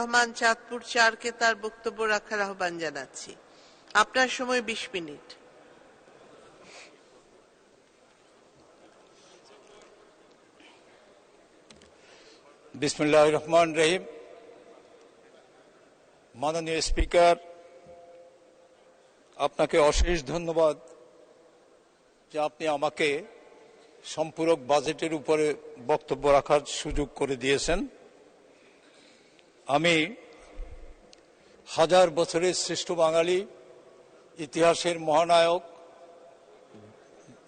রহমান চাঁদপুর চারকে তার বক্তব্য রাখার আহ্বান জানাচ্ছি। আপনার সময় বিশ মিনিট। বিসমুল্লাহ রহমান রহিম। মাননীয় স্পিকার, আপনাকে অশেষ ধন্যবাদ যে আপনি আমাকে সম্পূরক বাজেটের উপরে বক্তব্য রাখার সুযোগ করে দিয়েছেন। আমি হাজার বছরের শ্রেষ্ঠ বাঙালি, ইতিহাসের মহানায়ক,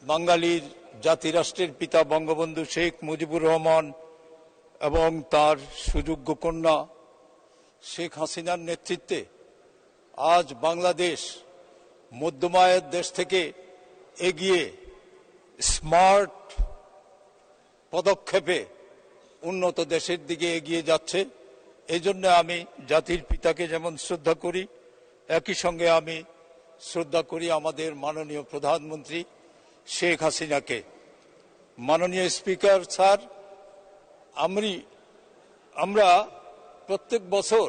বাঙালির জাতিরাষ্ট্রের পিতা বঙ্গবন্ধু শেখ মুজিবুর রহমান এবং তার সুযোগ্য কন্যা শেখ হাসিনার নেতৃত্বে আজ বাংলাদেশ মধ্যমায়ের দেশ থেকে এগিয়ে স্মার্ট পদক্ষেপে উন্নত দেশের দিকে এগিয়ে যাচ্ছে। এই জন্য আমি জাতির পিতাকে যেমন শ্রদ্ধা করি, একই সঙ্গে আমি শ্রদ্ধা করি আমাদের মাননীয় প্রধানমন্ত্রী শেখ হাসিনাকে। মাননীয় স্পিকার স্যার, আমি, আমরা প্রত্যেক বছর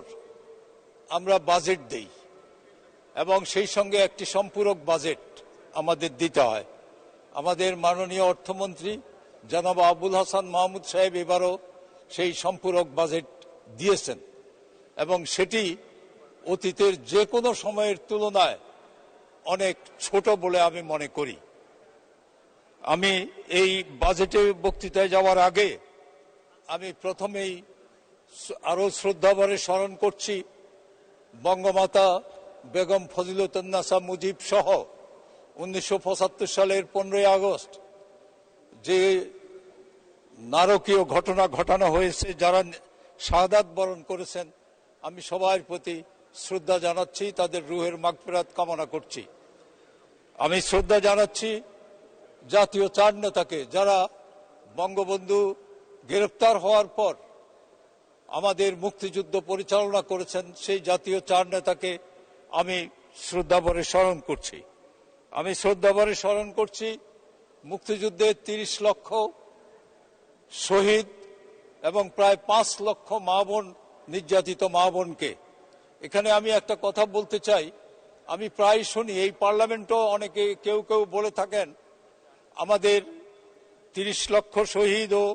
আমরা বাজেট দেই এবং সেই সঙ্গে একটি সম্পূরক বাজেট আমাদের দিতে হয়। আমাদের মাননীয় অর্থমন্ত্রী জনাব আবুল হাসান মাহমুদ সাহেব এবারও সেই সম্পূরক বাজেট দিয়েছেন। এবং সেটি অতীতের যে কোনো সময়ের তুলনায় অনেক ছোট বলে আমি মনে করি। আমি এই বাজেটে বক্তৃতায় যাওয়ার আগে আমি প্রথমেই আরও শ্রদ্ধাভরে স্মরণ করছি, বঙ্গমাতা বেগম ফজিলতুন্নাসা মুজিব সহ উনিশশো পঁচাত্তর সালের পনেরোই আগস্ট যে নারকীয় ঘটনা ঘটানো হয়েছে, যারা শাহাদাত বরণ করেছেন। আমি সবার প্রতি শ্রদ্ধা জানাচ্ছি, তাদের রুহের মাগফেরাত কামনা করছি। আমি শ্রদ্ধা জানাচ্ছি জাতীয় চার নেতাকে, যারা বঙ্গবন্ধু গ্রেপ্তার হওয়ার পর আমাদের মুক্তিযুদ্ধ পরিচালনা করেছেন, সেই জাতীয় চার নেতাকে আমি শ্রদ্ধাভরে স্মরণ করছি। আমি শ্রদ্ধাভরে স্মরণ করছি মুক্তিযুদ্ধের তিরিশ লক্ষ শহীদ এবং প্রায় পাঁচ লক্ষ মা বোন, নির্যাতিত মা বোনকে। এখানে আমি একটা কথা বলতে চাই। আমি প্রায় শুনি, এই পার্লামেন্টও অনেকে কেউ কেউ বলে থাকেন, আমাদের তিরিশ লক্ষ শহীদ ও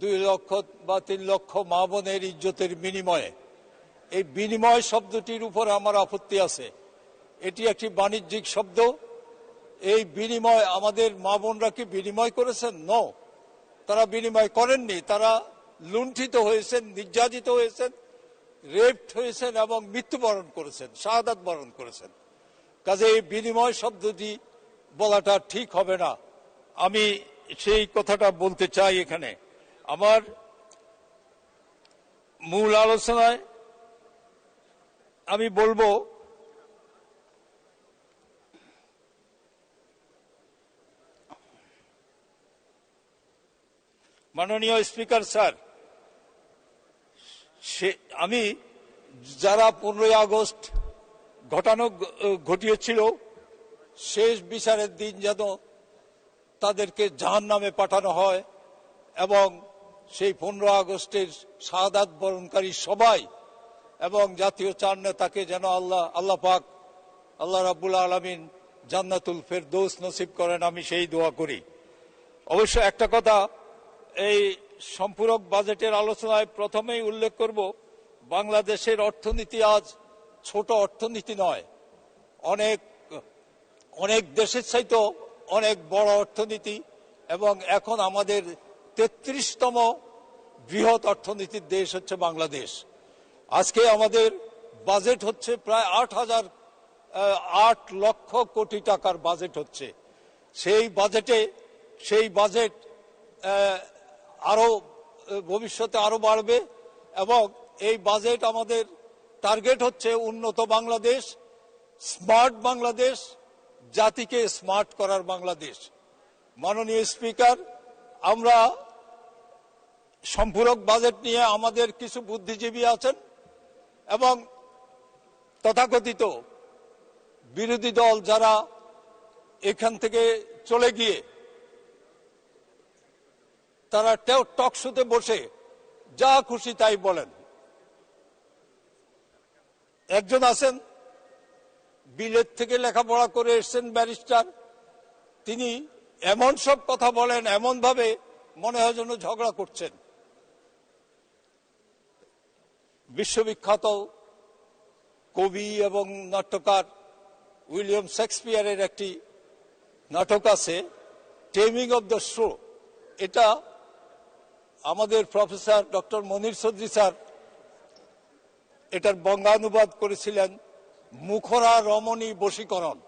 দুই লক্ষ বা তিন লক্ষ মা বোনের ইজ্জতের বিনিময়ে। এই বিনিময় শব্দটির উপর আমার আপত্তি আছে। এটি একটি বাণিজ্যিক শব্দ। এই বিনিময় আমাদের মা বোনরা কি বিনিময় করেছেন? ন তারা বিনিময় করেননি, তারা লুণ্ঠিত হয়েছেন, নির্যাতিত হয়েছেন রেপড হয়েছেন এবং মৃত্যুবরণ করেছেন, শাহাদাত বরণ করেছেন। কাজে এই বিনিময় শব্দটি বলাটা ঠিক হবে না। আমি সেই কথাটা বলতে চাই এখানে। আমার মূল আলোচনায় আমি বলব মাননীয় স্পিকার স্যার, সে, আমি যারা পনেরোই আগস্ট ঘটানো ঘটিয়েছিল, শেষ বিচারের দিন যেন তাদেরকে জাহান নামে পাঠানো হয় এবং সেই পনেরো আগস্টের শাহাদাত বরণকারী সবাই এবং জাতীয় চার নেতাকে যেন আল্লাহ আল্লাহ পাক, আল্লাহ রাবুল আলমিন জান্নাতুল ফের দোষ নসিব করেন, আমি সেই দোয়া করি। অবশ্য একটা কথা এই সম্পূরক বাজেটের আলোচনায় প্রথমেই উল্লেখ করব, বাংলাদেশের অর্থনীতি আজ ছোট অর্থনীতি নয়। অনেক অনেক দেশের চাইতেও অনেক বড় অর্থনীতি এবং এখন আমাদের তেত্রিশতম বৃহৎ অর্থনীতির দেশ হচ্ছে বাংলাদেশ। আজকে আমাদের বাজেট হচ্ছে প্রায় আট হাজার আট লক্ষ কোটি টাকার বাজেট হচ্ছে। সেই বাজেটে, সেই বাজেট আরও ভবিষ্যতে আরও বাড়বে এবং এই বাজেট আমাদের টার্গেট হচ্ছে উন্নত বাংলাদেশ স্মার্ট বাংলাদেশ, জাতিকে স্মার্ট করার বাংলাদেশ। মাননীয় স্পিকার আমরা সম্পূরক বাজেট নিয়ে আমাদের কিছু বুদ্ধিজীবী আছেন এবং তথাকথিত বিরোধী দল যারা এখান থেকে চলে গিয়ে তারা টক শুতে বসে, যা খুশি তাই বলেন। একজন আছেন, বিলেত থেকে লেখাপড়া করে এসছেন ব্যারিস্টার। তিনি এমন সব কথা বলেন, এমন ভাবে মনে হয় যেন ঝগড়া করছেন। বিশ্ববিখ্যাত কবি এবং নাট্যকার উইলিয়াম শেক্সপিয়ারের একটি নাটক আছে, টেমিং অব দ্য শো। এটা আমাদের professor doctor Monir Chowdhury sir এটার বঙ্গানুবাদ করেছিলেন মুখরা রমণী বশীকরণ।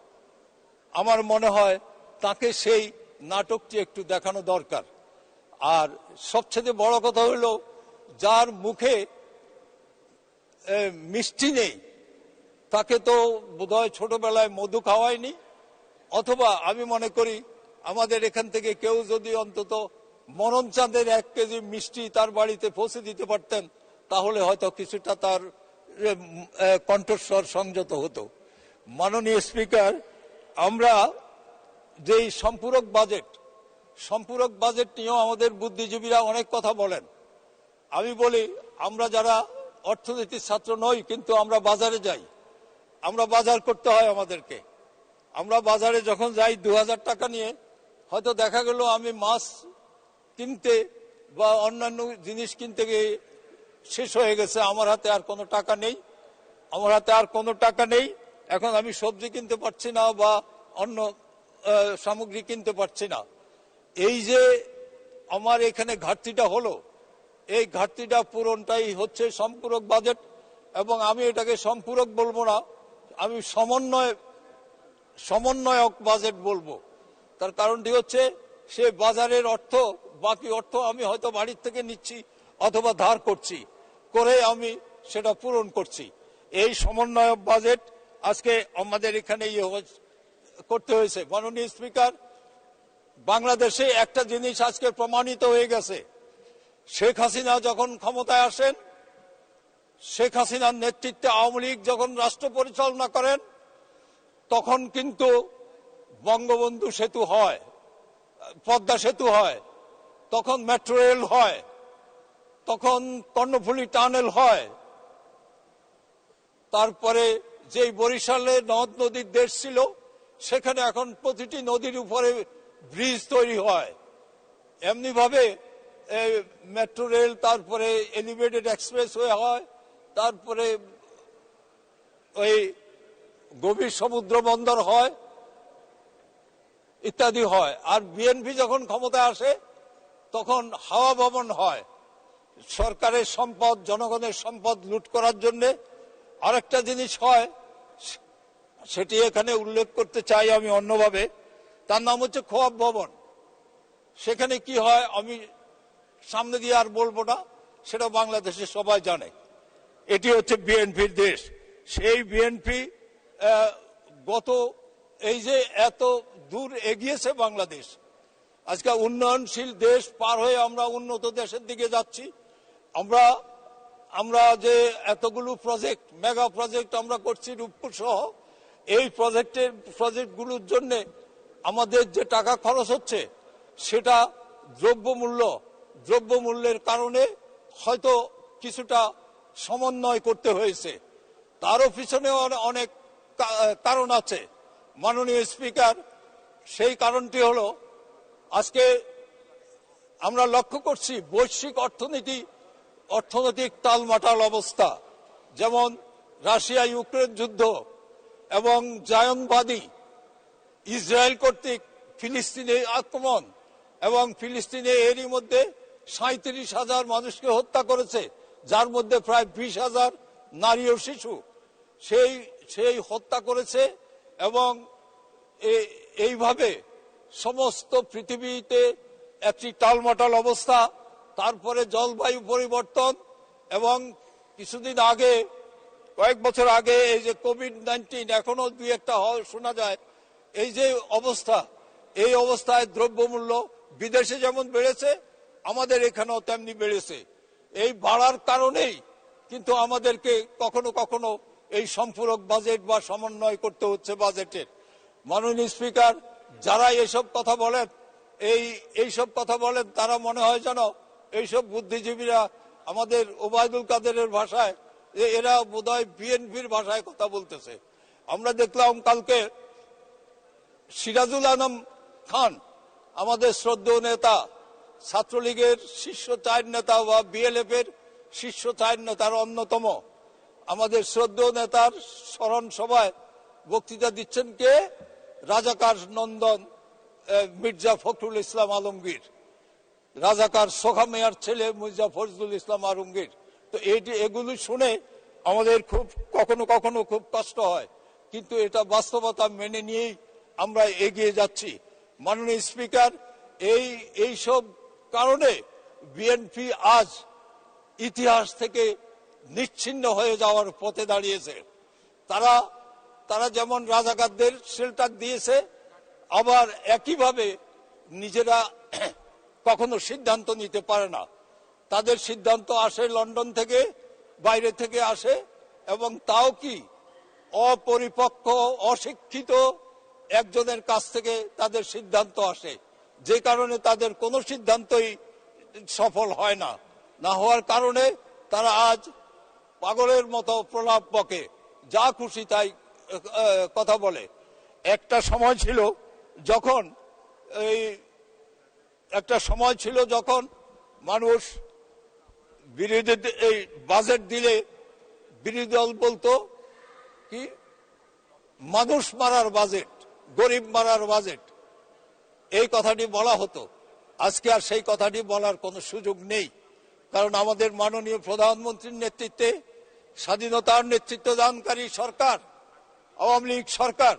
আমার মনে হয় তাকে সেই নাটকটি একটু দেখানো দরকার। আর সবচেয়ে বড় কথা হলো যার মুখে মিষ্টি নেই, তাকে তো বোধহয় ছোটবেলায় মধু খাওয়ায়নি, অথবা আমি মনে করি আমাদের এখান থেকে কেউ যদি অন্তত মরণ চাঁদের এক কেজি মিষ্টি তার বাড়িতে পৌঁছে দিতে পারতেন, তাহলে হয়তো কিছুটা তার কণ্ঠস্বর সংযত হতো। মাননীয় স্পিকার, আমরা যেই সম্পূরক বাজেট সম্পূরক বাজেট নিয়েও আমাদের বুদ্ধিজীবীরা অনেক কথা বলেন। আমি বলি, আমরা যারা অর্থনীতির ছাত্র নই, কিন্তু আমরা বাজারে যাই। আমরা বাজার করতে হয় আমাদেরকে। আমরা বাজারে যখন যাই দু হাজার টাকা নিয়ে, হয়তো দেখা গেল আমি মাছ কিনতে বা অন্যান্য জিনিস কিনতে গিয়ে শেষ হয়ে গেছে, আমার হাতে আর কোনো টাকা নেই, আমার হাতে আর কোনো টাকা নেই, এখন আমি সবজি কিনতে পারছি না বা অন্য সামগ্রী কিনতে পারছি না। এই যে আমার এখানে ঘাটতিটা হলো, এই ঘাটতিটা পূরণটাই হচ্ছে সম্পূরক বাজেট, এবং আমি এটাকে সম্পূরক বলব না, আমি সমন্বয়, সমন্বয়ক বাজেট বলব। তার কারণটি হচ্ছে, সে বাজারের অর্থ বাকি অর্থ আমি হয়তো বাড়ির থেকে নিচ্ছি অথবা ধার করছি, করে আমি সেটা পূরণ করছি। এই সমন্বয়ক বাজেট আজকে আমাদের এখানে ইয়ে করতে হয়েছে। মাননীয় স্পিকার, বাংলাদেশে একটা জিনিস আজকে প্রমাণিত হয়ে গেছে। শেখ হাসিনা যখন ক্ষমতায় আসেন, শেখ হাসিনার নেতৃত্বে আওয়ামী লীগ যখন রাষ্ট্র পরিচালনা করেন, তখন কিন্তু বঙ্গবন্ধু সেতু হয়, পদ্মা সেতু হয় তখন মেট্রো রেল হয়, তখন কর্ণফুলী টানেল হয়। তারপরে যেই বরিশালে নদ নদীর দেশ ছিল, সেখানে এখন প্রতিটি নদীর উপরে ব্রিজ তৈরি হয়। এমনি ভাবে মেট্রো রেল তারপরে এলিভেটেড এক্সপ্রেস হয়ে হয় তারপরে ওই গভীর সমুদ্র বন্দর হয়, ইত্যাদি হয়। আর বিএনপি যখন ক্ষমতায় আসে তখন হাওয়া ভবন হয়। সরকারের সম্পদ, জনগণের সম্পদ লুট করার জন্য আরেকটা জিনিস হয়, সেটি এখানে উল্লেখ করতে চাই আমি অন্যভাবে। তার নাম হচ্ছে খোয়াব ভবন। সেখানে কি হয়, আমি সামনে দিয়ে আর বলব না, সেটা বাংলাদেশে সবাই জানে। এটি হচ্ছে বিএনপির দেশ। সেই বিএনপি গত এই যে এত দূর এগিয়েছে বাংলাদেশ আজকে উন্নয়নশীল দেশ পার হয়ে আমরা উন্নত দেশের দিকে যাচ্ছি। আমরা আমরা যে এতগুলো প্রজেক্ট মেগা প্রজেক্ট আমরা করছি রূপপুর সহ, এই প্রজেক্টের প্রজেক্টগুলোর জন্য আমাদের যে টাকা খরচ হচ্ছে, সেটা দ্রব্যমূল্য, দ্রব্যমূল্যের কারণে হয়তো কিছুটা সমন্বয় করতে হয়েছে। তারও পিছনে অনে- অনেক কারণ আছে। মাননীয় স্পিকার সেই কারণটি হলো আজকে আমরা লক্ষ্য করছি বৈশ্বিক অর্থনীতি, অর্থনৈতিক তালমাটাল অবস্থা, যেমন রাশিয়া ইউক্রেন যুদ্ধ এবং জায়নবাদী, ইসরায়েল কর্তৃক ফিলিস্তিনে আক্রমণ এবং ফিলিস্তিনে এরই মধ্যে সাঁত্রিশ হাজার মানুষকে হত্যা করেছে, যার মধ্যে প্রায় বিশ হাজার নারী ও শিশু। সেই সেই হত্যা করেছে এবং এইভাবে সমস্ত পৃথিবীতে একটি টালমাটাল অবস্থা, তারপরে জলবায়ু পরিবর্তন, এবং কিছুদিন আগে, কয়েক বছর আগে এই যে কোভিড নাইন্টিন এখনও দুই একটা হয় শোনা যায়, এই যে অবস্থা, এই অবস্থায় দ্রব্যমূল্য বিদেশে যেমন বেড়েছে, আমাদের এখানেও তেমনি বেড়েছে। এই বাড়ার কারণেই কিন্তু আমাদেরকে কখনো কখনো এই সম্পূরক বাজেট বা সমন্বয় করতে হচ্ছে বাজেটের মাননীয় স্পিকার যারা এসব কথা বলেন, এই, এইসব কথা বলেন, তারা মনে হয় যেন এইসব বুদ্ধিজীবীরা আমাদের ওবায়দুল কাদেরের ভাষায় যে এরা বোধহয় বিএনপির ভাষায় কথা বলতেছে। আমরা দেখলাম কালকে সিরাজুল আলম খান, আমাদের শ্রদ্ধেয় নেতা, ছাত্রলীগের শীর্ষ চার নেতা বা বিএলএফ এর শীর্ষ চার নেতার অন্যতম। আমাদের শ্রদ্ধেয় নেতার স্মরণ সভায় বক্তৃতা দিচ্ছেন কে? রাজাকার নন্দন মির্জা ফখরুল ইসলাম আলমগীর, রাজাকার সোখা মেয়ার ছেলে মির্জা ফজলুল ইসলাম আলমগীর। তো এটি, এগুলি শুনে আমাদের খুব, কখনো কখনো খুব কষ্ট হয়। কিন্তু এটা বাস্তবতা মেনে নিয়েই আমরা এগিয়ে যাচ্ছি। মাননীয় স্পিকার, এই এই সব কারণে বিএনপি আজ ইতিহাস থেকে নিচ্ছিন্ন হয়ে যাওয়ার পথে দাঁড়িয়েছে। তারা তারা যেমন রাজাকারদের শেল্টার দিয়েছে, আবার একইভাবে নিজেরা কখনো সিদ্ধান্ত নিতে পারে না। তাদের সিদ্ধান্ত আসে লন্ডন থেকে, বাইরে থেকে আসে, এবং তাও কি অপরিপক্ক, অশিক্ষিত একজনের কাছ থেকে তাদের সিদ্ধান্ত আসে। যে কারণে তাদের কোনো সিদ্ধান্তই সফল হয় না। না হওয়ার কারণে তারা আজ পাগলের মতো প্রলাপ বকে। যা খুশি তাই কথা বলে। একটা সময় ছিল যখন এই একটা সময় ছিল যখন মানুষ বিরোধী এই বাজেট দিলে বিরোধী দল বলতো কি, মানুষ মারার বাজেট গরিব মারার বাজেট এই কথাটি বলা হতো। আজকে আর সেই কথাটি বলার কোনো সুযোগ নেই। কারণ আমাদের মাননীয় প্রধানমন্ত্রীর নেতৃত্বে, স্বাধীনতার নেতৃত্ব দানকারী সরকার আওয়ামী লীগ সরকার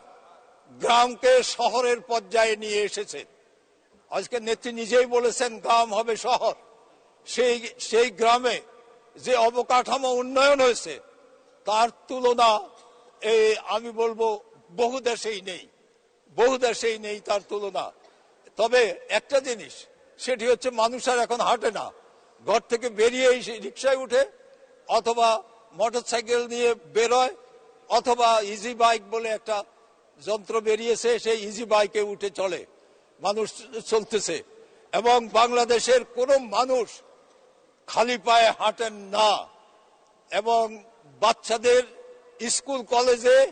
গ্রামকে শহরের পর্যায়ে নিয়ে এসেছে। আজকে নেত্রী নিজেই বলেছেন গ্রাম হবে শহর। সেই সেই গ্রামে যে অবকাঠামো উন্নয়ন হয়েছে, তার তুলনা এই আমি বলব বহু দেশেই নেই। বহু দেশেই নেই তার তুলনা। তবে একটা জিনিস, সেটি হচ্ছে মানুষ আর এখন হাঁটে না। ঘর থেকে বেরিয়ে রিক্সায় উঠে অথবা মোটর সাইকেল নিয়ে বেরোয় অথবা ইজি বাইক বলে একটা যন্ত্র বেরিয়েছে, সেই ইজি বাইকে উঠে চলে। মানুষ চলতেছে। এবং বাংলাদেশের কোনো মানুষ খালি পায়ে হাঁটেন না। এবং বাচ্চাদের স্কুল, কলেজে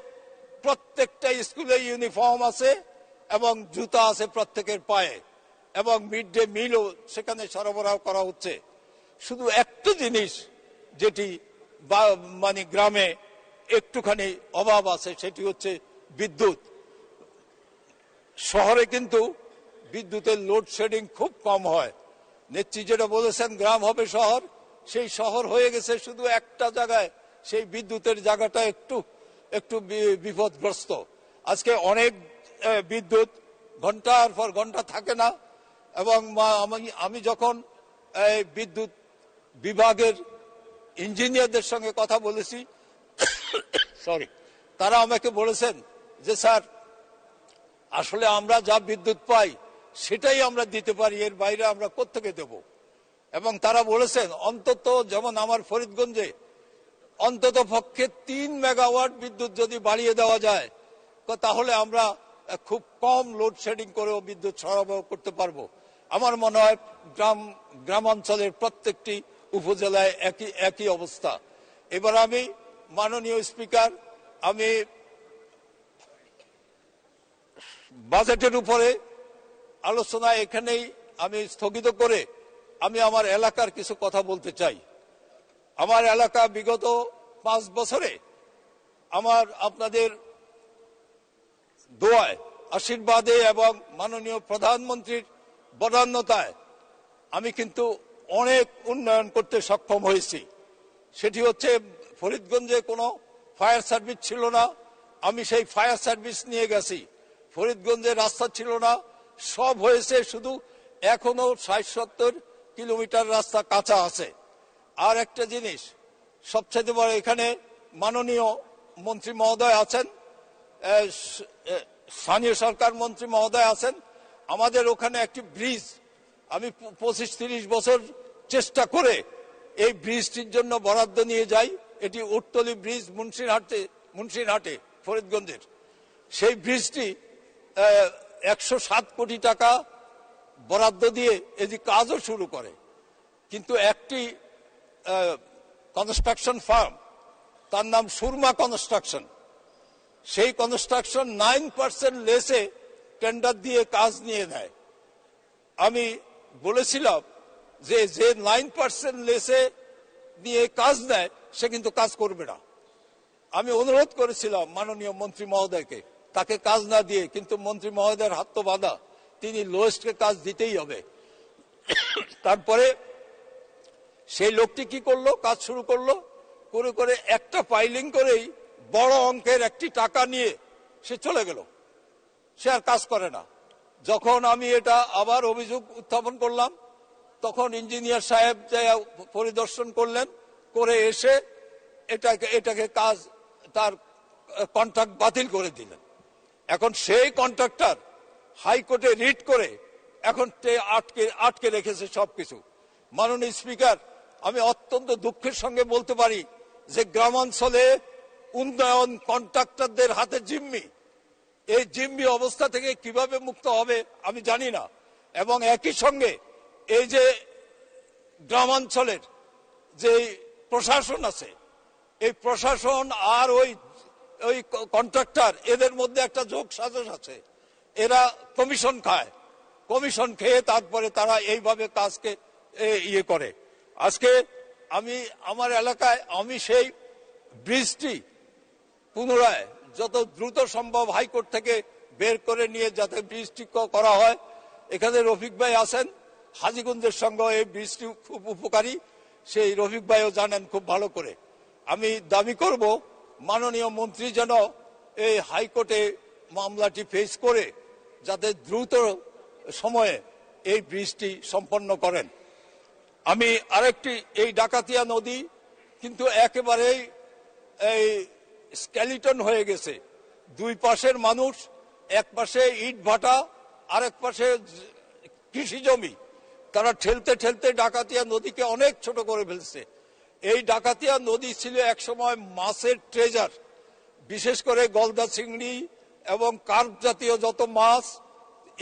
প্রত্যেকটা স্কুলে ইউনিফর্ম আছে এবং জুতা আছে প্রত্যেকের পায়ে। এবং মিড ডে মিলও সেখানে সরবরাহ করা হচ্ছে। শুধু একটা জিনিস যেটি মানে গ্রামে একটুখানি অভাব আছে, সেটি হচ্ছে বিদ্যুৎ। শহরে কিন্তু বিদ্যুতের লোডশেডিং খুব কম হয়। নেত্রী যেটা বলেছেন, গ্রাম হবে শহর, সেই শহর হয়ে গেছে শুধু একটা জায়গায়। সেই বিদ্যুতের জায়গাটা একটু একটু বিপদগ্রস্ত। আজকে অনেক বিদ্যুৎ ঘণ্টার পর ঘণ্টা থাকে না এবং আমি আমি যখন বিদ্যুৎ বিভাগের ইঞ্জিনিয়ারদের সঙ্গে কথা বলেছি সরি তারা আমাকে বলেছেন যে, স্যার, আসলে আমরা যা বিদ্যুৎ পাই, সেটাই আমরা দিতে পারি, এর বাইরে আমরা কোত্থেকে দেব? এবং তারা বলেছেন, অন্তত যেমন আমার ফরিদগঞ্জে, অন্তত পক্ষে তিন মেগাওয়াট বিদ্যুৎ যদি বাড়িয়ে দেওয়া যায় তাহলে আমরা খুব কম লোডশেডিং করেও বিদ্যুৎ সরবরাহ করতে পারব। আমার মনে হয় গ্রাম গ্রামাঞ্চলের প্রত্যেকটি উপজেলায় একই একই অবস্থা। এবার আমি মাননীয় স্পিকার, আমি বাজেটের উপরে আলোচনা এখানেই আমি স্থগিত করে আমি আমার এলাকার কিছু কথা বলতে চাই। আমার এলাকা বিগত পাঁচ বছরে আমার আপনাদের দোয়ায়, আশীর্বাদে এবং মাননীয় প্রধানমন্ত্রীর বদান্যতায় আমি কিন্তু অনেক উন্নয়ন করতে সক্ষম হয়েছি। সেটি হচ্ছে ফরিদগঞ্জে কোনো ফায়ার সার্ভিস ছিল না। আমি সেই ফায়ার সার্ভিস নিয়ে গেছি। ফরিদগঞ্জে রাস্তা ছিল না। সব হয়েছে শুধু এখনও ষাট সত্তর কিলোমিটার রাস্তা কাঁচা আছে। আর একটা জিনিস সবচেয়ে বড় এখানে মাননীয় মন্ত্রী মহোদয় আছেন। স্থানীয় সরকার মন্ত্রী মহোদয় আছেন। আমাদের ওখানে একটি ব্রিজ, আমি পঁচিশ তিরিশ বছর চেষ্টা করে এই ব্রিজটির জন্য বরাদ্দ নিয়ে যাই। এটি উত্তলি ব্রিজ মুন্সিরহাটে মুন্সিরহাটে ফরিদগঞ্জের। সেই ব্রিজটি একশো সাত কোটি টাকা বরাদ্দ দিয়ে এটি কাজও শুরু করে। কিন্তু একটি কনস্ট্রাকশন ফার্ম তার নাম সুরমা কনস্ট্রাকশন সেই কনস্ট্রাকশন নাইন পার্সেন্ট লেসে টেন্ডার দিয়ে কাজ নিয়ে নেয়। আমি বলেছিলাম যে যে নাইন পার্সেন্ট লেসে নিয়ে কাজ নেয় সে কিন্তু কাজ করবে না। আমি অনুরোধ করেছিলাম মাননীয় মন্ত্রী মহোদয়কে, তাকে কাজ না দিয়ে, কিন্তু মন্ত্রী মহোদয়ের হাত তো বাঁধা, তিনি লোয়েস্টকে কাজ দিতেই হবে। তারপরে সেই লোকটি কি করল, কাজ শুরু করল, করে করে একটা পাইলিং করেই বড় অঙ্কের একটি টাকা নিয়ে সে চলে গেল। সে আর কাজ করে না। যখন আমি এটা আবার অভিযোগ উত্থাপন করলাম, তখন ইঞ্জিনিয়ার সাহেব যে পরিদর্শন করলেন করে এসে এটাকে এটাকে কাজ, তার কন্ট্রাক্ট বাতিল করে দিলেন। এখন সেই কন্ট্রাক্টর হাইকোর্টে রিট করে এখন আটকে আটকে রেখেছে সবকিছু। মাননীয় স্পিকার, আমি অত্যন্ত দুঃখের সঙ্গে বলতে পারি যে গ্রামাঞ্চলে উন্নয়ন কন্ট্রাক্টরদের হাতে জিম্মি। এই জিম্মি অবস্থা থেকে কীভাবে মুক্ত হবে আমি জানি না। এবং একই সঙ্গে এই যে গ্রামাঞ্চলের যে প্রশাসন আছে। এই প্রশাসন আর ওই ওই কন্ট্রাক্টর, এদের মধ্যে একটা যোগ সাজস আছে। এরা কমিশন খায়। কমিশন খেয়ে তারপরে তারা এইভাবে কাজকে ইয়ে করে। আজকে আমি, আমার এলাকায় আমি সেই ব্রিজটি পুনরায় যত দ্রুত সম্ভব হাইকোর্ট থেকে বের করে নিয়ে যাতে ব্রিজটি করা হয়। এখানে রফিক ভাই আছেন। হাজিগঞ্জের সঙ্গে এই ব্রিজটি খুব উপকারী। সেই রফিক ভাইও জানেন খুব ভালো করে। আমি দাবি করব, মাননীয় মন্ত্রী যেন এই হাইকোর্টে মামলাটি ফেস করে যাতে দ্রুত সময়ে এই ব্রিজটি সম্পন্ন করেন। আমি আরেকটি, এই ডাকাতিয়া নদী কিন্তু একেবারেই এই স্কেলিটন হয়ে গেছে। দুই পাশের মানুষ, এক পাশে ইট ভাটা আরেক পাশে কৃষি জমি। তারা ঠেলতে ঠেলতে ডাকাতিয়া নদীকে অনেক ছোট করে ফেলছে। এই ডাকাতিয়া নদী ছিল একসময় মাছের ট্রেজার বিশেষ করে গলদা চিংড়ি এবং কার্প জাতীয় যত মাছ,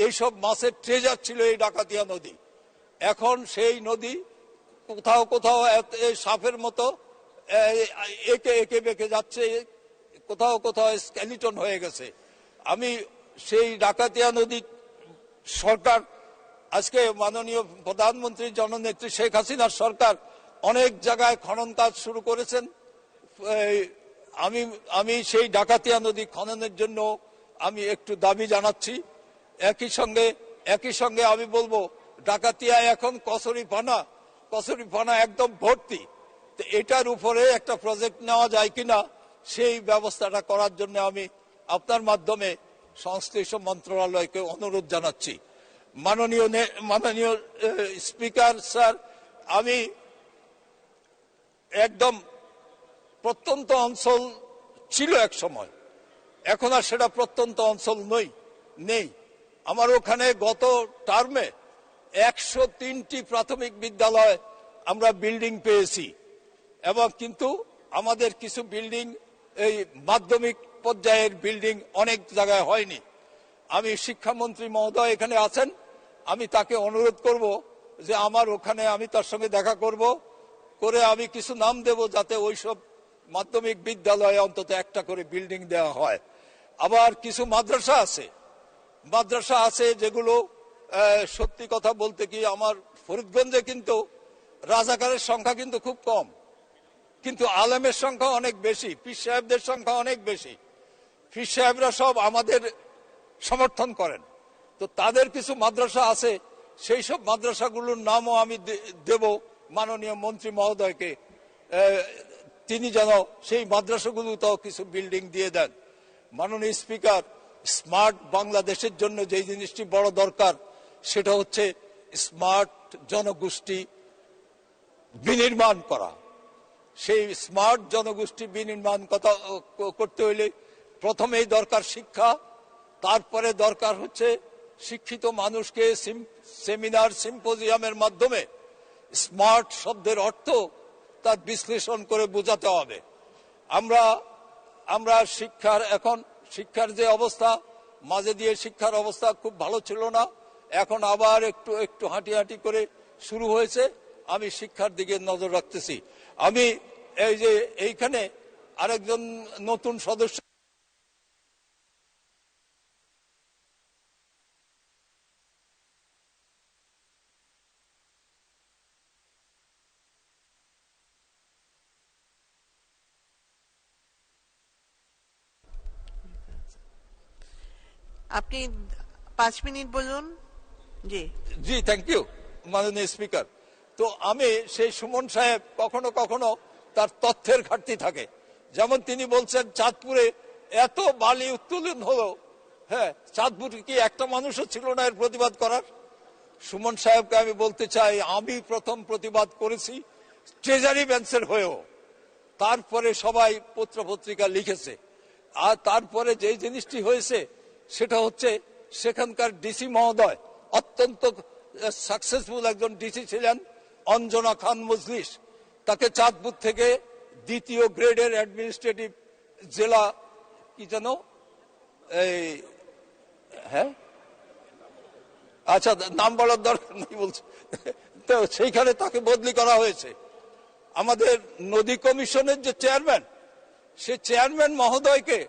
এইসব মাছের ট্রেজার ছিল এই ডাকাতিয়া নদী। এখন সেই নদী কোথাও কোথাও সাপের মতো একে একে বেঁকে যাচ্ছে, কোথাও কোথাও স্কেলিটন হয়ে গেছে। আমি সেই ডাকাতিয়া নদী সরকার আজকে মাননীয় প্রধানমন্ত্রী জননেত্রী শেখ হাসিনার সরকার অনেক জায়গায় খনন কাজ শুরু করেছেন। আমি আমি সেই ডাকাতিয়া নদী খননের জন্য আমি একটু দাবি জানাচ্ছি। একই সঙ্গে একই সঙ্গে আমি বলব, ডাকাতিয়া এখন কসরি পানা কসরি পানা একদম ভর্তি। তো এটার উপরে একটা প্রজেক্ট নেওয়া যায় কিনা, সেই ব্যবস্থাটা করার জন্য আমি আপনার মাধ্যমে সংশ্লিষ্ট মন্ত্রণালয়কে অনুরোধ জানাচ্ছি। মাননীয় মাননীয় স্পিকার স্যার, আমি একদম প্রত্যন্ত অঞ্চল ছিল এক সময়। এখন আর সেটা প্রত্যন্ত অঞ্চল নই, নেই। আমার ওখানে গত টার্মে একশো তিনটি প্রাথমিক বিদ্যালয় আমরা বিল্ডিং পেয়েছি। এবং কিন্তু আমাদের কিছু বিল্ডিং এই মাধ্যমিক পর্যায়ের বিল্ডিং অনেক জায়গায় হয়নি। আমি শিক্ষামন্ত্রী মহোদয় এখানে আছেন। আমি তাকে অনুরোধ করব যে আমার ওখানে আমি তার সঙ্গে দেখা করব, করে আমি কিছু নাম দেব যাতে ওইসব মাধ্যমিক বিদ্যালয়ে অন্তত একটা করে বিল্ডিং দেওয়া হয়। আবার কিছু মাদ্রাসা আছে। মাদ্রাসা আছে যেগুলো সত্যি কথা বলতে কি আমার ফরিদগঞ্জে কিন্তু রাজাকারের সংখ্যা কিন্তু খুব কম। কিন্তু আলেমের সংখ্যা অনেক বেশি, পীর সাহেবদের সংখ্যা অনেক বেশি। পীর সাহেবরা সব আমাদের সমর্থন করেন। তো তাদের কিছু মাদ্রাসা আছে, সেই সব মাদ্রাসাগুলোর নামও আমি দেব মাননীয় মন্ত্রী মহোদয়কে। তিনি যেন সেই মাদ্রাসাগুলোতেও কিছু বিল্ডিং দিয়ে দেন। মাননীয় স্পিকার, স্মার্ট বাংলাদেশের জন্য যে জিনিসটি বড় দরকার, সেটা হচ্ছে স্মার্ট জনগোষ্ঠী বিনির্মাণ করা। সেই স্মার্ট জনগোষ্ঠী বিনির্মাণ কথা করতে হইলে প্রথমেই দরকার শিক্ষা, তারপরে দরকার হচ্ছে শিক্ষিত মানুষকে সিম- সেমিনার, সিম্পোজিয়ামের মাধ্যমে স্মার্ট শব্দের অর্থ তার বিশ্লেষণ করে বোঝাতে হবে। আমরা আমরা শিক্ষার এখন, শিক্ষার যে অবস্থা, মাঝে দিয়ে শিক্ষার অবস্থা খুব ভালো ছিল না, এখন আবার একটু একটু হাঁটি হাঁটি করে শুরু হয়েছে, আমি শিক্ষার দিকে নজর রাখতেছি। আমি এই যে এইখানে আরেকজন নতুন সদস্য আপনি পাঁচ মিনিট বলুন। জি। জি থ্যাংক ইউ মাননীয় স্পিকার তো আমি সেই সুমন সাহেব কখনো কখনো তার তথ্যের ঘাটতি থাকে। যেমন তিনি বলছেন, চাঁদপুরে এত বালি উত্তোলন হলো। হ্যাঁ চাঁদপুরে কি একটা মানুষও ছিল না এর প্রতিবাদ করার? সুমন সাহেবকে আমি বলতে চাই, আমি প্রথম প্রতিবাদ করেছি ট্রেজারি বেঞ্চের হয়েও। তারপরে সবাই পত্র পত্রিকা লিখেছে। আর তারপরে যে জিনিসটি হয়েছে সেটা হচ্ছে সেখানকার ডিসি মহোদয়, অত্যন্ত সাকসেসফুল একজন ডিসি ছিলেন, অঞ্জনা খান মজলিস। তাকে চাঁদপুর থেকে দ্বিতীয় গ্রেডের অ্যাডমিনিস্ট্রেটিভ জেলা, কি যেন, এই হ্যাঁ? আচ্ছা নাম বলার দরকার নেই বলছে। তো সেইখানে তাকে বদলি করা হয়েছে। আমাদের নদী কমিশনের যে চেয়ারম্যান সে চেয়ারম্যান মহোদয়কে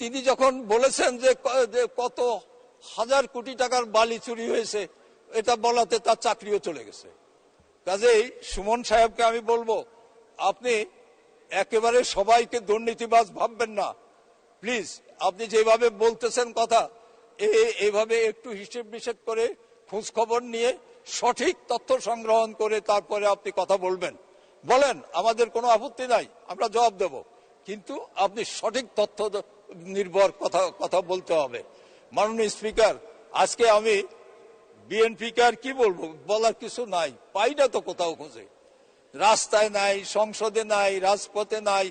তিনি যখন বলেছেন যে কত হাজার কোটি টাকার বালি চুরি হয়েছে, এটা বলাতে তার চাকরিও চলে গেছে। কাজেই সুমন সাহেবকে আমি বলব, আপনি একেবারে সবাইকে দুর্নীতিবাজ ভাববেন না। প্লিজ, আপনি যেভাবে বলতেছেন কথা এইভাবে একটু হিসেব নিষেধ করে খোঁজ খবর নিয়ে সঠিক তথ্য সংগ্রহণ করে তারপরে আপনি কথা বলবেন। বলেন, আমাদের কোনো আপত্তি নাই, আমরা জবাব দেব। কিন্তু আপনি সঠিক তথ্য নির্ভর কথা কথা বলতে হবে। মাননীয় স্পিকার, আজকে আমি বিএনপিকে আর কি বলব? বলার কিছু নাই। পাই না তো কোথাও খুঁজে। রাস্তায় নাই, সংসদে নাই, রাজপথে নাই।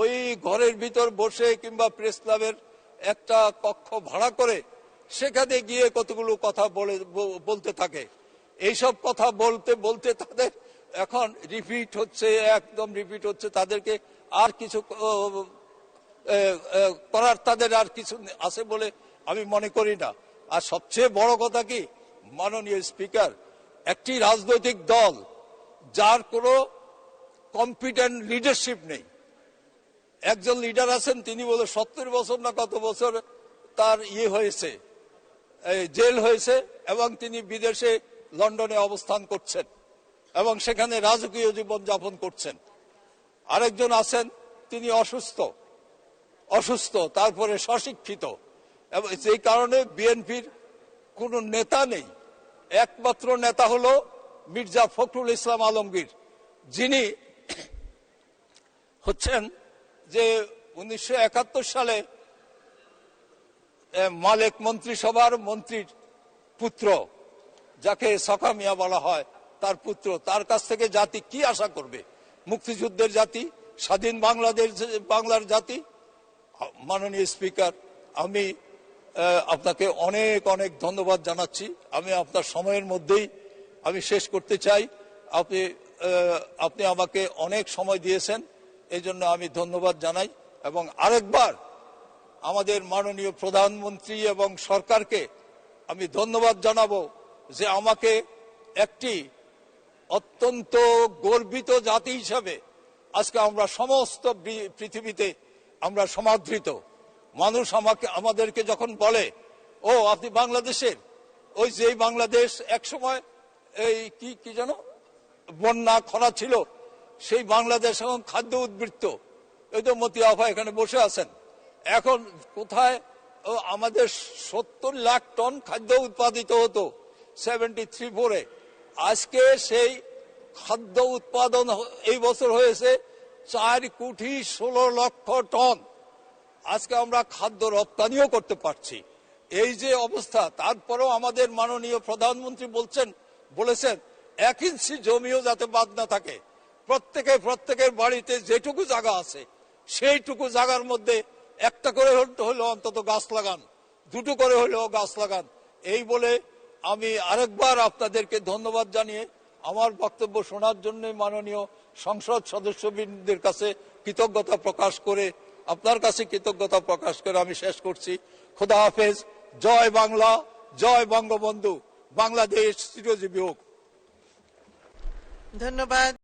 ওই ঘরের ভিতর বসে কিংবা প্রেস ক্লাবের একটা কক্ষ ভাড়া করে সেখানে গিয়ে কতগুলো কথা বলে বলতে থাকে। এইসব কথা বলতে বলতে তাদের এখন রিপিট হচ্ছে, একদম রিপিট হচ্ছে। তাদেরকে আর কিছু করার তাদের আর কিছু আছে বলে আমি মনে করি না। আর সবচেয়ে বড় কথা কি? মাননীয় স্পিকার, একটি রাজনৈতিক দল যার কোনো কম্পিটেন্ট লিডারশিপ নেই। একজন লিডার আছেন, তিনি বলে সত্তর বছর না কত বছর তার ইয়ে হয়েছে জেল হয়েছে এবং তিনি বিদেশে লন্ডনে অবস্থান করছেন এবং সেখানে রাজকীয় জীবন যাপন করছেন। আরেকজন আছেন, তিনি অসুস্থ। অসুস্থ, তারপরে স্বশিক্ষিত। এবং সেই কারণে বিএনপির কোনো নেতা নেই। একমাত্র নেতা হলো মির্জা ফখরুল ইসলাম আলমগীর। যিনি হচ্ছেন যে উনিশশো একাত্তর সালে মালেক মন্ত্রিসভার মন্ত্রীর পুত্র, যাকে সকামিয়া বলা হয়, তার পুত্র। তার কাছ থেকে জাতি কি আশা করবে? মুক্তিযুদ্ধের জাতি, স্বাধীন বাংলাদেশ, বাংলার জাতি। মাননীয় স্পিকার, আমি আপনাকে অনেক অনেক ধন্যবাদ জানাচ্ছি। আমি আপনার সময়ের মধ্যেই আমি শেষ করতে চাই। আপনি আপনি আমাকে অনেক সময় দিয়েছেন এই জন্য আমি ধন্যবাদ জানাই। এবং আরেকবার আমাদের মাননীয় প্রধানমন্ত্রী এবং সরকারকে আমি ধন্যবাদ জানাব যে আমাকে একটি অত্যন্ত গর্বিত জাতি হিসাবে আজকে আমরা সমস্ত পৃথিবীতে আমরা সমাদৃত। মানুষ আমাকে, আমাদেরকে যখন বলে, ও, আপনি বাংলাদেশের? ওই যে বাংলাদেশ একসময় এই কি কি যেন বন্যা, খরা ছিল, সেই বাংলাদেশ এখন খাদ্য উদ্বৃত্ত। এই তো মতি আফা এখানে বসে আছেন। এখন কোথায়? আমাদের সত্তর লাখ টন খাদ্য উৎপাদিত হতো সেভেন্টি থ্রি ফোরে আজকে সেই খাদ্য উৎপাদন এই বছর হয়েছে চার কোটি ষোলো লক্ষ টন। আজকে আমরা খাদ্য রপ্তানিও করতে পারছি। এই যে অবস্থা, তারপরেও আমাদের মাননীয় প্রধানমন্ত্রী বলছেন, বলেছেন, এক ইঞ্চি জমিও যাতে বাদ না থাকে। প্রত্যেকে প্রত্যেকের বাড়িতে যেটুকু জায়গা আছে, সেইটুকু জায়গার মধ্যে একটা করে হলে অন্তত গাছ লাগান, দুটো করে হলেও গাছ লাগান। এই বলে আমি আরেকবার আপনাদেরকে ধন্যবাদ জানিয়ে আমার বক্তব্য শোনার জন্য মাননীয় সংসদ সদস্যবৃন্দের কাছে কৃতজ্ঞতা প্রকাশ করে, আপনার কাছে কৃতজ্ঞতা প্রকাশ করে আমি শেষ করছি। খোদা হাফেজ। জয় বাংলা। জয় বঙ্গবন্ধু। বাংলাদেশ চিরজীবী হোক। ধন্যবাদ।